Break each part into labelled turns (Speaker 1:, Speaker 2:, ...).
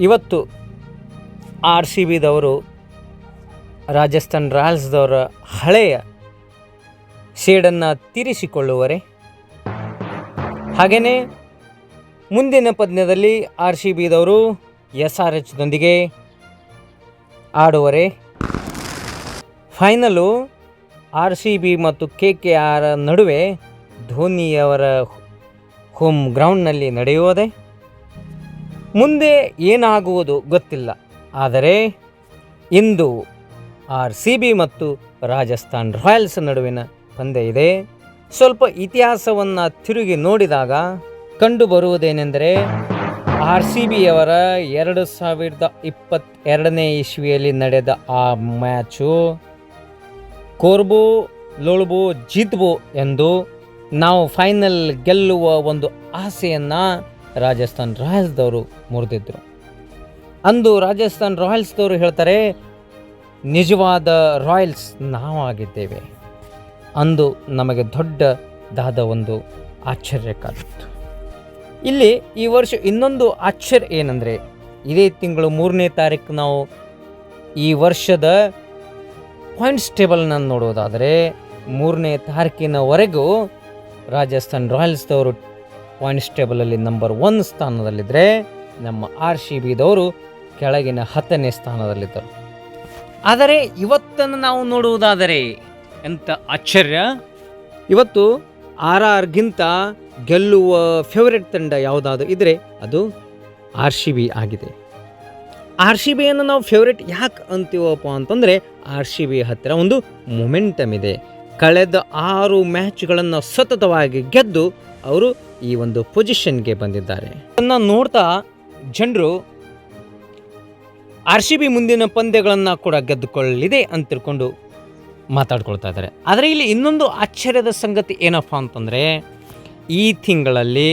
Speaker 1: ಇವತ್ತು R C ಬಿದವರು, ರಾಜಸ್ಥಾನ್ ರಾಯಲ್ಸ್ದವರ ಹಳೆಯ ಸೇಡನ್ನು ತೀರಿಸಿಕೊಳ್ಳುವರೆ. ಹಾಗೆಯೇ ಮುಂದಿನ ಪಂದ್ಯದಲ್ಲಿ ಆರ್ ಸಿ ಬಿದವರು ಎಸ್ ಆರ್ ಎಚ್ದೊಂದಿಗೆ ಆಡುವರೆ. ಫೈನಲು ಆರ್ ಸಿ ಬಿ ಮತ್ತು ಕೆ ಕೆ ಆರ್ ನಡುವೆ ಧೋನಿಯವರ ಹೋಮ್ ಗ್ರೌಂಡ್ನಲ್ಲಿ ನಡೆಯುವುದೇ. ಮುಂದೆ ಏನಾಗುವುದು ಗೊತ್ತಿಲ್ಲ. ಆದರೆ ಇಂದು ಆರ್ ಸಿ ಬಿ ಮತ್ತು ರಾಜಸ್ಥಾನ್ ರಾಯಲ್ಸ್ ನಡುವಿನ ಪಂದ್ಯ ಇದೆ. ಸ್ವಲ್ಪ ಇತಿಹಾಸವನ್ನು ತಿರುಗಿ ನೋಡಿದಾಗ ಕಂಡುಬರುವುದೇನೆಂದರೆ ಆರ್ ಸಿ ಬಿಯವರ ಎರಡು ಸಾವಿರದ ಇಪ್ಪತ್ತೆರಡನೇ ಇಸ್ವಿಯಲ್ಲಿ ನಡೆದ ಆ ಮ್ಯಾಚು ಕೋರ್ಬೋ, ಲೋಳ್ಬೋ, ಜಿತ್ಬೋ ಎಂದು ನಾವು ಫೈನಲ್ ಗೆಲ್ಲುವ ಒಂದು ಆಸೆಯನ್ನು ರಾಜಸ್ಥಾನ್ ರಾಯಲ್ಸ್ದವರು ಮುರಿದಿದ್ದರು ಅಂದು ರಾಜಸ್ಥಾನ್ ರಾಯಲ್ಸ್ದವರು ಹೇಳ್ತಾರೆ, ನಿಜವಾದ ರಾಯಲ್ಸ್ ನಾವಾಗಿದ್ದೇವೆ. ಅಂದು ನಮಗೆ ದೊಡ್ಡದಾದ ಒಂದು ಆಶ್ಚರ್ಯ ಕಾದಿತ್ತು ಇಲ್ಲಿ ಈ ವರ್ಷ ಇನ್ನೊಂದು ಆಶ್ಚರ್ಯ ಏನಂದರೆ, ಇದೇ ತಿಂಗಳು ಮೂರನೇ ತಾರೀಕು ನಾವು ಈ ವರ್ಷದ ಪಾಯಿಂಟ್ಸ್ ಟೇಬಲ್ನ ನೋಡೋದಾದರೆ, ಮೂರನೇ ತಾರೀಕಿನವರೆಗೂ ರಾಜಸ್ಥಾನ್ ರಾಯಲ್ಸ್ದವರು ಪಾಯಿಂಟ್ಸ್ ಟೇಬಲಲ್ಲಿ ನಂಬರ್ ಒನ್ ಸ್ಥಾನದಲ್ಲಿದ್ದರೆ ನಮ್ಮ ಆರ್ ಸಿ ಬಿದವರು ಕೆಳಗಿನ ಹತ್ತನೇ ಸ್ಥಾನದಲ್ಲಿದ್ದರು. ಆದರೆ ಇವತ್ತನ್ನು ನಾವು ನೋಡುವುದಾದರೆ ಎಂಥ ಆಶ್ಚರ್ಯ. ಇವತ್ತು ಆರ್ ಆರ್ಗಿಂತ ಗೆಲ್ಲುವ ಫೇವರೆಟ್ ತಂಡ ಯಾವುದಾದ್ರೂ ಇದ್ದರೆ ಅದು ಆರ್ ಸಿ ಬಿ ಆಗಿದೆ. ಆರ್ ಸಿ ಬಿಯನ್ನು ನಾವು ಫೇವ್ರೆಟ್ ಯಾಕೆ ಅಂತೀವಪ್ಪ ಅಂತಂದರೆ ಆರ್ ಸಿ ಬಿ ಹತ್ತಿರ ಒಂದು ಮೊಮೆಂಟಮ್ ಇದೆ. ಕಳೆದ ಆರು ಮ್ಯಾಚ್ಗಳನ್ನು ಸತತವಾಗಿ ಗೆದ್ದು ಅವರು ಈ ಒಂದು ಪೊಸಿಷನ್ಗೆ ಬಂದಿದ್ದಾರೆ. ಅದನ್ನು ನೋಡ್ತಾ ಜನರು ಆರ್ ಸಿ ಬಿ ಮುಂದಿನ ಪಂದ್ಯಗಳನ್ನು ಕೂಡ ಗೆದ್ದುಕೊಳ್ಳಲಿದೆ ಅಂತ ತಿಳ್ಕೊಂಡು ಮಾತಾಡ್ಕೊಳ್ತಾ ಇದ್ದಾರೆ. ಆದರೆ ಇಲ್ಲಿ ಇನ್ನೊಂದು ಆಶ್ಚರ್ಯದ ಸಂಗತಿ ಏನಪ್ಪ ಅಂತಂದರೆ, ಈ ತಿಂಗಳಲ್ಲಿ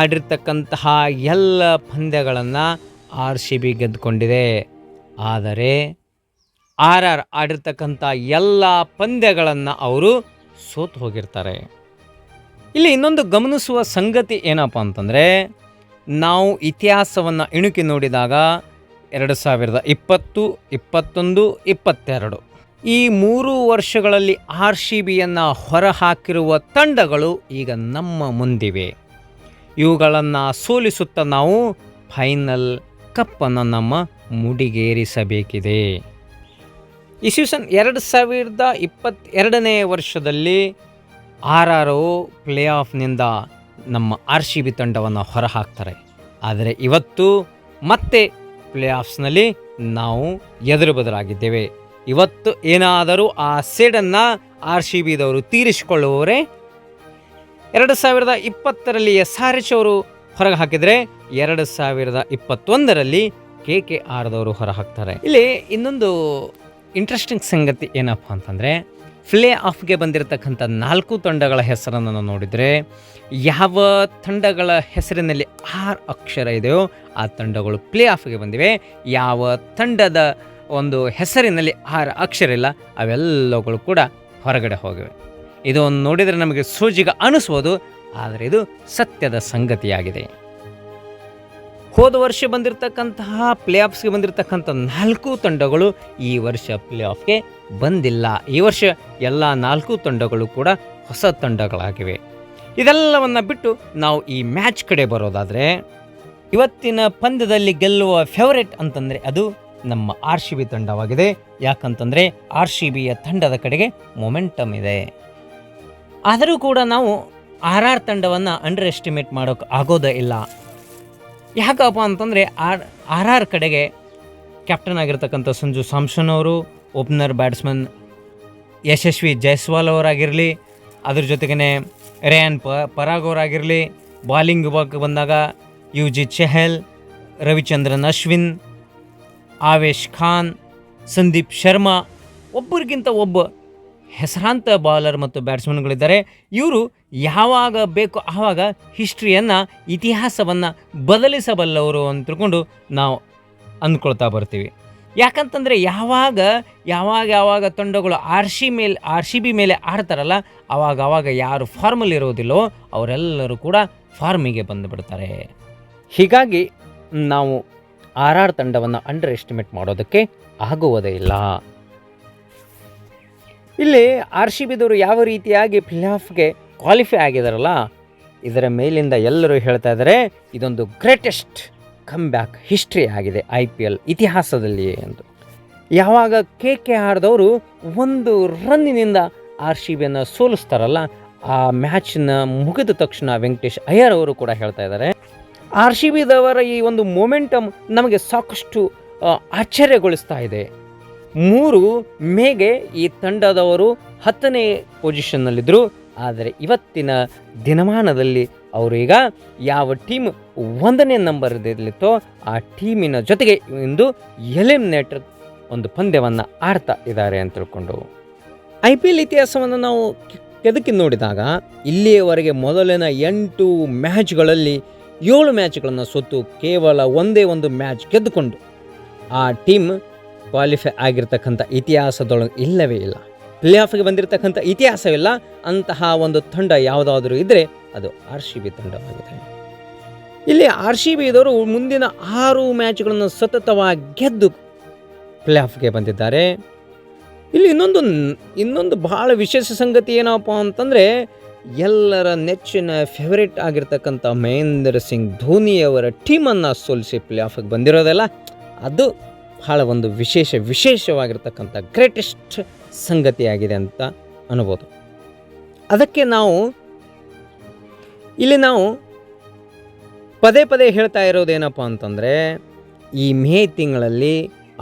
Speaker 1: ಆಡಿರ್ತಕ್ಕಂತಹ ಎಲ್ಲ ಪಂದ್ಯಗಳನ್ನು ಆರ್ ಸಿ ಬಿ ಗೆದ್ದುಕೊಂಡಿದೆ. ಆದರೆ ಆರ್ ಆರ್ ಆಡಿರ್ತಕ್ಕಂಥ ಎಲ್ಲ ಪಂದ್ಯಗಳನ್ನು ಅವರು ಸೋತು ಹೋಗಿರ್ತಾರೆ. ಇಲ್ಲಿ ಇನ್ನೊಂದು ಗಮನಿಸುವ ಸಂಗತಿ ಏನಪ್ಪ ಅಂತಂದರೆ, ನಾವು ಇತಿಹಾಸವನ್ನು ಇಣುಕಿ ನೋಡಿದಾಗ ಎರಡು ಸಾವಿರದ ಇಪ್ಪತ್ತು, ಇಪ್ಪತ್ತೊಂದು, ಇಪ್ಪತ್ತೆರಡು ಈ ಮೂರು ವರ್ಷಗಳಲ್ಲಿ ಆರ್ ಸಿ ಬಿಯನ್ನು ಹೊರಹಾಕಿರುವ ತಂಡಗಳು ಈಗ ನಮ್ಮ ಮುಂದಿವೆ. ಇವುಗಳನ್ನು ಸೋಲಿಸುತ್ತಾ ನಾವು ಫೈನಲ್ ಕಪ್ಪನ್ನು ನಮ್ಮ ಮುಡಿಗೇರಿಸಬೇಕಿದೆ. ಇಸ್ವಿಸನ್ ಎರಡು ಸಾವಿರದ ಇಪ್ಪತ್ತೆರಡನೇ ವರ್ಷದಲ್ಲಿ ಆರ್ ಆರ್ ಪ್ಲೇ ಆಫ್ನಿಂದ ನಮ್ಮ ಆರ್ ಸಿ ಬಿ ತಂಡವನ್ನು ಹೊರಹಾಕ್ತಾರೆ. ಆದರೆ ಇವತ್ತು ಮತ್ತೆ ಪ್ಲೇ ಆಫ್ಸ್ನಲ್ಲಿ ನಾವು ಎದುರು ಬದಲಾಗಿದ್ದೇವೆ. ಇವತ್ತು ಏನಾದರೂ ಆ ಸೇಡನ್ನು ಆರ್ ಸಿ ಬಿದವರು ತೀರಿಸಿಕೊಳ್ಳುವವರೇ, ಎರಡು ಸಾವಿರದ ಇಪ್ಪತ್ತರಲ್ಲಿ ಎಸ್ ಆರ್ ಎಚ್ ಅವರು ಹೊರಗೆ ಹಾಕಿದರೆ ಎರಡು ಸಾವಿರದ ಇಪ್ಪತ್ತೊಂದರಲ್ಲಿ ಕೆ ಕೆ ಆರ್ದವರು ಹೊರ ಹಾಕ್ತಾರೆ. ಇಲ್ಲಿ ಇನ್ನೊಂದು ಇಂಟ್ರೆಸ್ಟಿಂಗ್ ಸಂಗತಿ ಏನಪ್ಪ ಅಂತಂದರೆ ಪ್ಲೇ ಆಫ್ಗೆ ಬಂದಿರತಕ್ಕಂಥ ನಾಲ್ಕು ತಂಡಗಳ ಹೆಸರನ್ನು ನಾವು ನೋಡಿದರೆ, ಯಾವ ತಂಡಗಳ ಹೆಸರಿನಲ್ಲಿ ಆರು ಅಕ್ಷರ ಇದೆಯೋ ಆ ತಂಡಗಳು ಪ್ಲೇ ಆಫ್ಗೆ ಬಂದಿವೆ. ಯಾವ ತಂಡದ ಒಂದು ಹೆಸರಿನಲ್ಲಿ ಆರು ಅಕ್ಷರ ಇಲ್ಲ ಅವೆಲ್ಲಗಳು ಕೂಡ ಹೊರಗಡೆ ಹೋಗಿವೆ. ಇದು ನೋಡಿದರೆ ನಮಗೆ ಸೂಜಿಗ ಅನಿಸ್ಬೋದು, ಆದರೆ ಇದು ಸತ್ಯದ ಸಂಗತಿಯಾಗಿದೆ. ಹೋದ ವರ್ಷ ಬಂದಿರತಕ್ಕಂತಹ ಪ್ಲೇ ಆಫ್ಸ್ಗೆ ಬಂದಿರತಕ್ಕಂಥ ನಾಲ್ಕು ತಂಡಗಳು ಈ ವರ್ಷ ಪ್ಲೇ ಆಫ್ಗೆ ಬಂದಿಲ್ಲ. ಈ ವರ್ಷ ಎಲ್ಲ ನಾಲ್ಕು ತಂಡಗಳು ಕೂಡ ಹೊಸ ತಂಡಗಳಾಗಿವೆ. ಇದೆಲ್ಲವನ್ನು ಬಿಟ್ಟು ನಾವು ಈ ಮ್ಯಾಚ್ ಕಡೆ ಬರೋದಾದರೆ, ಇವತ್ತಿನ ಪಂದ್ಯದಲ್ಲಿ ಗೆಲ್ಲುವ ಫೇವರೆಟ್ ಅಂತಂದರೆ ಅದು ನಮ್ಮ ಆರ್ ಸಿ ಬಿ ತಂಡವಾಗಿದೆ. ಯಾಕಂತಂದರೆ ಆರ್ ಸಿ ಬಿಯ ತಂಡದ ಕಡೆಗೆ ಮೊಮೆಂಟಮ್ ಇದೆ. ಆದರೂ ಕೂಡ ನಾವು ಆರ್ ಆರ್ ತಂಡವನ್ನು ಅಂಡರ್ ಎಸ್ಟಿಮೇಟ್ ಮಾಡೋಕೆ ಆಗೋದೇ ಇಲ್ಲ. ಯಾಕಪ್ಪ ಅಂತಂದರೆ ಆರ್ ಆರ್ ಆರ್ ಕಡೆಗೆ ಕ್ಯಾಪ್ಟನ್ ಆಗಿರ್ತಕ್ಕಂಥ ಸಂಜು ಸಾಮ್ಸನ್ ಅವರು ಓಪನರ್ ಬ್ಯಾಟ್ಸ್ಮನ್ ಯಶಸ್ವಿ ಜೈಸ್ವಾಲ್ ಅವರಾಗಿರಲಿ, ಅದ್ರ ಜೊತೆಗೇ ರೇಯನ್ ಪ ಪರಾಗ್ ಅವರಾಗಿರಲಿ ಬಾಲಿಂಗ್ ವಿಭಾಗಕ್ಕೆ ಬಂದಾಗ ಯು ಜಿ ಚೆಹಲ್, ರವಿಚಂದ್ರನ್ ಅಶ್ವಿನ್, ಆವೇಶ್ ಖಾನ್, ಸಂದೀಪ್ ಶರ್ಮಾ, ಒಬ್ಬರಿಗಿಂತ ಒಬ್ಬ ಹೆಸರಾಂತ ಬೌಲರ್ ಮತ್ತು ಬ್ಯಾಟ್ಸ್ಮನ್ಗಳಿದ್ದಾರೆ. ಇವರು ಯಾವಾಗ ಬೇಕು ಆವಾಗ ಹಿಸ್ಟ್ರಿಯನ್ನು, ಇತಿಹಾಸವನ್ನು ಬದಲಿಸಬಲ್ಲವರು ಅಂತ ತಿಳ್ಕೊಂಡು ನಾವು ಅಂದ್ಕೊಳ್ತಾ ಬರ್ತೀವಿ. ಯಾಕಂತಂದರೆ ಯಾವಾಗ ಯಾವಾಗ ಯಾವಾಗ ತಂಡಗಳು ಆರ್ ಸಿ ಮೇಲೆ ಆರ್ ಸಿ ಬಿ ಮೇಲೆ ಆಡ್ತಾರಲ್ಲ ಆವಾಗ ಆವಾಗ ಯಾರು ಫಾರ್ಮಲ್ಲಿ ಇರೋದಿಲ್ಲೋ ಅವರೆಲ್ಲರೂ ಕೂಡ ಫಾರ್ಮಿಗೆ ಬಂದುಬಿಡ್ತಾರೆ ಹೀಗಾಗಿ ನಾವು ಆರ್ ಆರ್ ತಂಡವನ್ನು ಅಂಡರ್ ಎಸ್ಟಿಮೇಟ್ ಮಾಡೋದಕ್ಕೆ ಆಗುವುದೇ ಇಲ್ಲ. ಇಲ್ಲಿ ಆರ್ ಸಿ ಬಿದವರು ಯಾವ ರೀತಿಯಾಗಿ ಪ್ಲೇ ಆಫ್ಗೆ ಕ್ವಾಲಿಫೈ ಆಗಿದಾರಲ್ಲ, ಇದರ ಮೇಲಿಂದ ಎಲ್ಲರೂ ಹೇಳ್ತಾ ಇದ್ದಾರೆ ಇದೊಂದು ಗ್ರೇಟೆಸ್ಟ್ ಕಮ್ ಬ್ಯಾಕ್ ಹಿಸ್ಟ್ರಿ ಆಗಿದೆ ಐ ಪಿ ಎಲ್ ಇತಿಹಾಸದಲ್ಲಿ ಎಂದು. ಯಾವಾಗ ಕೆ ಕೆ ಆರ್ದವರು ಒಂದು ರನ್ನಿನಿಂದ ಆರ್ ಸಿ ಬಿಯನ್ನು ಸೋಲಿಸ್ತಾರಲ್ಲ, ಆ ಮ್ಯಾಚ್ನ ಮುಗಿದ ತಕ್ಷಣ ವೆಂಕಟೇಶ್ ಅಯ್ಯರ್ ಅವರು ಕೂಡ ಹೇಳ್ತಾ ಇದ್ದಾರೆ ಆರ್ ಸಿ ಬಿದವರ ಈ ಒಂದು ಮೊಮೆಂಟಮ್ ನಮಗೆ ಸಾಕಷ್ಟು ಆಶ್ಚರ್ಯಗೊಳಿಸ್ತಾ ಇದೆ. ಮೂರು ಮೇಗೆ ಈ ತಂಡದವರು ಹತ್ತನೇ ಪೊಸಿಷನ್ನಲ್ಲಿದ್ದರು. ಆದರೆ ಇವತ್ತಿನ ದಿನಮಾನದಲ್ಲಿ ಅವರು ಈಗ ಯಾವ ಟೀಮ್ ಒಂದನೇ ನಂಬರ್ದಲ್ಲಿತ್ತೋ ಆ ಟೀಮಿನ ಜೊತೆಗೆ ಇಂದು ಎಲಿಮಿನೇಟರ್ ಒಂದು ಪಂದ್ಯವನ್ನು ಆಡ್ತಾ ಇದ್ದಾರೆ ಅಂತ ತಿಳ್ಕೊಂಡು. ಐ ಪಿ ಎಲ್ ಇತಿಹಾಸವನ್ನು ನಾವು ಕೆದಕಿ ನೋಡಿದಾಗ ಇಲ್ಲಿಯವರೆಗೆ ಮೊದಲಿನ ಎಂಟು ಮ್ಯಾಚ್ಗಳಲ್ಲಿ ಏಳು ಮ್ಯಾಚ್ಗಳನ್ನು ಸೋತು ಕೇವಲ ಒಂದೇ ಒಂದು ಮ್ಯಾಚ್ ಗೆದ್ದುಕೊಂಡು ಆ ಟೀಮ್ ಕ್ವಾಲಿಫೈ ಆಗಿರ್ತಕ್ಕಂಥ ಇತಿಹಾಸದೊಳಗೆ ಇಲ್ಲವೇ ಇಲ್ಲ. ಪ್ಲೇ ಆಫ್ಗೆ ಬಂದಿರತಕ್ಕಂಥ ಇತಿಹಾಸವಿಲ್ಲ, ಅಂತಹ ಒಂದು ತಂಡ ಯಾವುದಾದ್ರೂ ಇದ್ದರೆ ಅದು ಆರ್ ಸಿ ಬಿ ತಂಡವಾಗಿದೆ. ಇಲ್ಲಿ ಆರ್ ಸಿ ಬಿ ಇದವರು ಮುಂದಿನ ಆರು ಮ್ಯಾಚ್ಗಳನ್ನು ಸತತವಾಗಿ ಗೆದ್ದು ಪ್ಲೇ ಆಫ್ಗೆ ಬಂದಿದ್ದಾರೆ. ಇಲ್ಲಿ ಇನ್ನೊಂದು ಇನ್ನೊಂದು ಬಹಳ ವಿಶೇಷ ಸಂಗತಿ ಏನಪ್ಪ ಅಂತಂದರೆ, ಎಲ್ಲರ ನೆಚ್ಚಿನ ಫೇವರೇಟ್ ಆಗಿರ್ತಕ್ಕಂಥ ಮಹೇಂದ್ರ ಸಿಂಗ್ ಧೋನಿಯವರ ಟೀಮನ್ನು ಸೋಲಿಸಿ ಪ್ಲೇ ಆಫ್ಗೆ ಬಂದಿರೋದಲ್ಲ, ಅದು ಬಹಳ ಒಂದು ವಿಶೇಷ ವಿಶೇಷವಾಗಿರ್ತಕ್ಕಂಥ ಗ್ರೇಟೆಸ್ಟ್ ಸಂಗತಿಯಾಗಿದೆ ಅಂತ ಅನ್ಬೋದು. ಅದಕ್ಕೆ ನಾವು ಇಲ್ಲಿ ನಾವು ಪದೇ ಪದೇ ಹೇಳ್ತಾ ಇರೋದೇನಪ್ಪ ಅಂತಂದರೆ, ಈ ಮೇ ತಿಂಗಳಲ್ಲಿ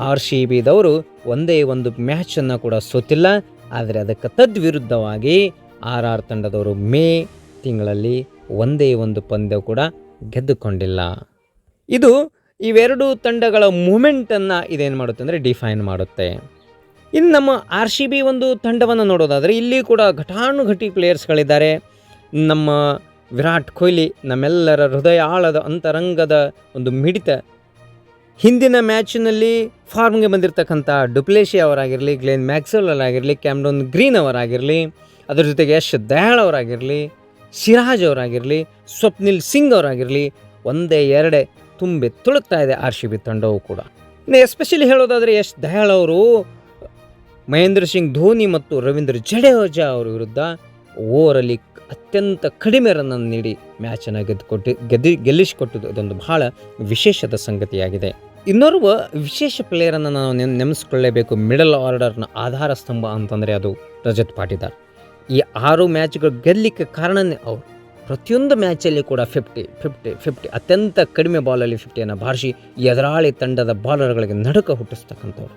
Speaker 1: ಆರ್ ಸಿ ಬಿದವರು ಒಂದೇ ಒಂದು ಮ್ಯಾಚನ್ನು ಕೂಡ ಸೋತಿಲ್ಲ. ಆದರೆ ಅದಕ್ಕೆ ತದ್ವಿರುದ್ಧವಾಗಿ ಆರ್ ಆರ್ ತಂಡದವರು ಮೇ ತಿಂಗಳಲ್ಲಿ ಒಂದೇ ಒಂದು ಪಂದ್ಯ ಕೂಡ ಗೆದ್ದುಕೊಂಡಿಲ್ಲ. ಇದು ಇವೆರಡು ತಂಡಗಳ ಮೂಮೆಂಟನ್ನು ಇದೇನು ಮಾಡುತ್ತೆ ಅಂದರೆ ಡಿಫೈನ್ ಮಾಡುತ್ತೆ. ಇನ್ನು ನಮ್ಮ ಆರ್ ಸಿ ಬಿ ಒಂದು ತಂಡವನ್ನು ನೋಡೋದಾದರೆ ಇಲ್ಲಿ ಕೂಡ ಘಟಾನುಘಟಿ ಪ್ಲೇಯರ್ಸ್ಗಳಿದ್ದಾರೆ. ನಮ್ಮ ವಿರಾಟ್ ಕೊಹ್ಲಿ, ನಮ್ಮೆಲ್ಲರ ಹೃದಯ ಆಳದ ಅಂತರಂಗದ ಒಂದು ಮಿಡಿತ. ಹಿಂದಿನ ಮ್ಯಾಚಿನಲ್ಲಿ ಫಾರ್ಮ್ಗೆ ಬಂದಿರತಕ್ಕಂಥ ಡುಪ್ಲೇಶಿ ಅವರಾಗಿರಲಿ, ಗ್ಲೇನ್ ಮ್ಯಾಕ್ಸೆಲ್ ಅವರಾಗಿರಲಿ ಕ್ಯಾಮ್ಡೋನ್ ಗ್ರೀನ್ ಅವರಾಗಿರಲಿ, ಅದ್ರ ಜೊತೆಗೆ ಯಶ್ ದಯಾಳ್ ಅವರಾಗಿರಲಿ, ಸಿರಾಜ್ ಅವರಾಗಿರಲಿ, ಸ್ವಪ್ನಿಲ್ ಸಿಂಗ್ ಅವರಾಗಿರಲಿ, ಒಂದೇ ಎರಡೇ ತುಂಬಿ ತುಳುಕ್ತಾ ಇದೆ ಆರ್ ಸಿ ಬಿ ತಂಡವು ಕೂಡ. ಇನ್ನು ಎಸ್ಪೆಷಲಿ ಹೇಳೋದಾದರೆ ಯಶ್ ದಯಾಳ್ ಅವರು, ಮಹೇಂದ್ರ ಸಿಂಗ್ ಧೋನಿ ಮತ್ತು ರವೀಂದ್ರ ಜಡೇಜಾ ಅವರ ವಿರುದ್ಧ ಓವರಲ್ಲಿ ಅತ್ಯಂತ ಕಡಿಮೆ ರನ್ನನ್ನು ನೀಡಿ ಮ್ಯಾಚನ್ನು ಗೆದ್ದುಕೊಟ್ಟು ಗೆದ್ದು, ಗೆಲ್ಲಿಸಿಕೊಟ್ಟದ್ದು ಇದೊಂದು ಬಹಳ ವಿಶೇಷದ ಸಂಗತಿಯಾಗಿದೆ. ಇನ್ನೋರ್ವ ವಿಶೇಷ ಪ್ಲೇಯರನ್ನು ನಾವು ನೆನ್, ನೆನೆಸ್ಕೊಳ್ಳೇಬೇಕು, ಮಿಡಲ್ ಆರ್ಡರ್ನ ಆಧಾರ ಸ್ತಂಭ ಅಂತಂದರೆ ಅದು ರಜತ್ ಪಾಟಿದಾರ್. ಈ ಆರು ಮ್ಯಾಚ್ಗಳು ಗೆಲ್ಲಲಿಕ್ಕೆ ಕಾರಣನೇ ಅವರು. ಪ್ರತಿಯೊಂದು ಮ್ಯಾಚಲ್ಲಿ ಕೂಡ ಫಿಫ್ಟಿ ಫಿಫ್ಟಿ ಫಿಫ್ಟಿ, ಅತ್ಯಂತ ಕಡಿಮೆ ಬಾಲಲ್ಲಿ ಫಿಫ್ಟಿಯನ್ನು ಬಾರಿಸಿ ಎದುರಾಳಿ ತಂಡದ ಬಾಲರ್ಗಳಿಗೆ ನಡುಕ ಹುಟ್ಟಿಸ್ತಕ್ಕಂಥವ್ರು.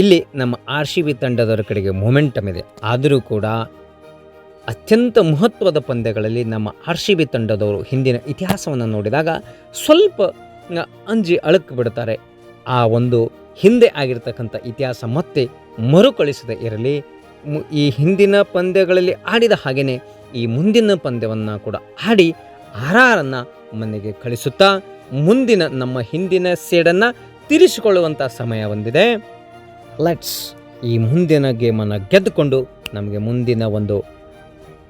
Speaker 1: ಇಲ್ಲಿ ನಮ್ಮ ಆರ್ ಸಿ ಬಿ ತಂಡದವರ ಕಡೆಗೆ ಮೊಮೆಂಟಮ್ ಇದೆ. ಆದರೂ ಕೂಡ ಅತ್ಯಂತ ಮಹತ್ವದ ಪಂದ್ಯಗಳಲ್ಲಿ ನಮ್ಮ ಆರ್ ಸಿ ಬಿ ತಂಡದವರು ಹಿಂದಿನ ಇತಿಹಾಸವನ್ನು ನೋಡಿದಾಗ ಸ್ವಲ್ಪ ಅಂಜಿ ಅಳಕು ಬಿಡ್ತಾರೆ. ಆ ಒಂದು ಹಿಂದೆ ಆಗಿರ್ತಕ್ಕಂಥ ಇತಿಹಾಸ ಮತ್ತೆ ಮರುಕಳಿಸದೇ ಇರಲಿ. ಈ ಹಿಂದಿನ ಪಂದ್ಯಗಳಲ್ಲಿ ಆಡಿದ ಹಾಗೆಯೇ ಈ ಮುಂದಿನ ಪಂದ್ಯವನ್ನು ಕೂಡ ಆಡಿ ಆರಾರನ್ನು ಮನೆಗೆ ಕಳಿಸುತ್ತಾ ಮುಂದಿನ ನಮ್ಮ ಹಿಂದಿನ ಸೇಡನ್ನು ತೀರಿಸಿಕೊಳ್ಳುವಂಥ ಸಮಯ ಬಂದಿದೆ. ಲೆಟ್ಸ್ ಈ ಮುಂದಿನ ಗೇಮನ್ನು ಗೆದ್ದುಕೊಂಡು ನಮಗೆ ಮುಂದಿನ ಒಂದು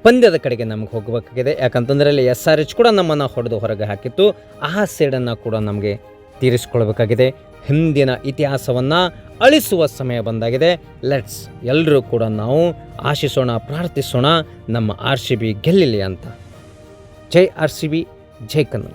Speaker 1: ಪಂದ್ಯದ ಕಡೆಗೆ ನಮಗೆ ಹೋಗಬೇಕಾಗಿದೆ. ಯಾಕಂತಂದರೆ ಅಲ್ಲಿ ಎಸ್ ಆರ್ ಎಚ್ ಕೂಡ ನಮ್ಮನ್ನು ಹೊಡೆದು ಹೊರಗೆ ಹಾಕಿತ್ತು. ಆ ಸೇಡನ್ನು ಕೂಡ ನಮಗೆ ತೀರಿಸಿಕೊಳ್ಬೇಕಾಗಿದೆ. ಹಿಂದಿನ ಇತಿಹಾಸವನ್ನು ಅಳಿಸುವ ಸಮಯ ಬಂದಾಗಿದೆ. ಲೆಟ್ಸ್ ಎಲ್ಲರೂ ಕೂಡ ನಾವು ಆಶಿಸೋಣ, ಪ್ರಾರ್ಥಿಸೋಣ ನಮ್ಮ ಆರ್ ಸಿ ಬಿ ಗೆಲ್ಲಿಲಿ ಅಂತ. ಜೈ ಆರ್ ಸಿ ಬಿ, ಜೈ ಕನ್ನಡ